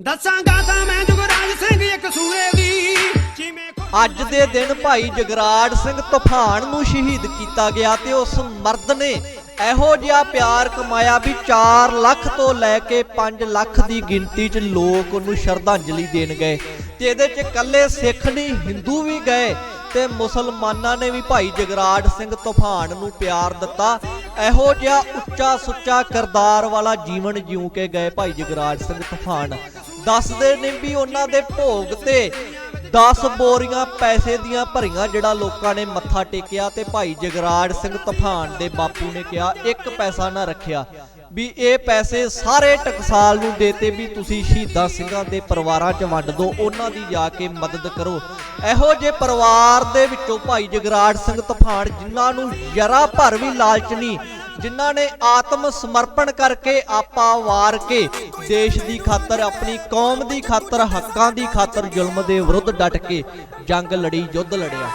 ਦੱਸਾਂਗਾ ਤਾਂ ਮੈਂ ਜੁਗਰਾਜ ਸਿੰਘ ਇੱਕ ਸੂਰੇ ਦੀ ਜਿਵੇਂ ਅੱਜ ਦੇ ਦਿਨ ਭਾਈ ਜਗਰਾੜ ਸਿੰਘ ਤੂਫਾਨ ਨੂੰ ਸ਼ਹੀਦ ਕੀਤਾ ਗਿਆ ਤੇ ਉਸ ਮਰਦ ਨੇ ਇਹੋ ਜਿਹਾ ਪਿਆਰ ਕਮਾਇਆ ਵੀ 4 ਲੱਖ ਤੋਂ ਲੈ ਕੇ 5 ਲੱਖ ਦੀ ਗਿਣਤੀ 'ਚ ਲੋਕ ਉਹਨੂੰ ਸ਼ਰਧਾਂਜਲੀ ਦੇਣ ਗਏ ਤੇ ਇਹਦੇ 'ਚ ਇਕੱਲੇ ਸਿੱਖ ਨਹੀਂ ਹਿੰਦੂ ਵੀ ਗਏ ਤੇ ਮੁਸਲਮਾਨਾਂ ਨੇ ਵੀ ਭਾਈ ਜਗਰਾੜ ਸਿੰਘ ਤੂਫਾਨ ਨੂੰ ਪਿਆਰ ਦਿੱਤਾ। ਇਹੋ ਜਿਹਾ ਉੱਚਾ ਸੁੱਚਾ ਕਿਰਦਾਰ ਵਾਲਾ ਜੀਵਨ ਜਿਉ ਕੇ ਗਏ ਭਾਈ ਜਗਰਾੜ ਸਿੰਘ ਤੂਫਾਨ। ਦੱਸਦੇ ਨੇ ਵੀ ਉਹਨਾਂ ਦੇ ਭੋਗ ਤੇ 10 ਬੋਰੀਆਂ ਪੈਸੇ ਦੀਆਂ ਭਰੀਆਂ ਜਿਹੜਾ ਲੋਕਾਂ ਨੇ ਮੱਥਾ ਟੇਕਿਆ ਤੇ ਭਾਈ ਜਗਰਾੜ ਸਿੰਘ ਤੂਫਾਨ ਦੇ ਬਾਪੂ ਨੇ ਕਿਹਾ, ਇੱਕ ਪੈਸਾ ਨਾ ਰੱਖਿਆ। ਵੀ ਇਹ ਪੈਸੇ ਸਾਰੇ ਟਕਸਾਲ ਨੂੰ ਦੇਤੇ ਵੀ ਤੁਸੀਂ ਸ਼ਹੀਦਾਂ ਸਿੰਘਾਂ ਦੇ ਪਰਿਵਾਰਾਂ 'ਚ ਵੰਡ ਦਿਓ ਉਹਨਾਂ ਦੀ ਜਾ ਕੇ ਮਦਦ ਕਰੋ। ਇਹੋ ਜੇ ਪਰਿਵਾਰ ਦੇ ਵਿੱਚੋਂ ਭਾਈ ਜਗਰਾੜ ਸਿੰਘ ਤੂਫਾਨ ਜਿਨ੍ਹਾਂ ਨੂੰ ਜਰਾ ਭਰ ਵੀ ਲਾਲਚ ਨਹੀਂ ਜਿਨ੍ਹਾਂ ਨੇ ਆਤਮ ਸਮਰਪਣ ਕਰਕੇ ਆਪਾ ਵਾਰ ਕੇ ਦੇਸ਼ ਦੀ ਖਾਤਰ, ਆਪਣੀ ਕੌਮ ਦੀ ਖਾਤਰ, ਹੱਕਾਂ ਦੀ ਖਾਤਰ, ਜ਼ੁਲਮ ਦੇ ਵਿਰੁੱਧ ਡਟ ਕੇ ਜੰਗ ਲੜੀ, ਯੁੱਧ ਲੜਿਆ।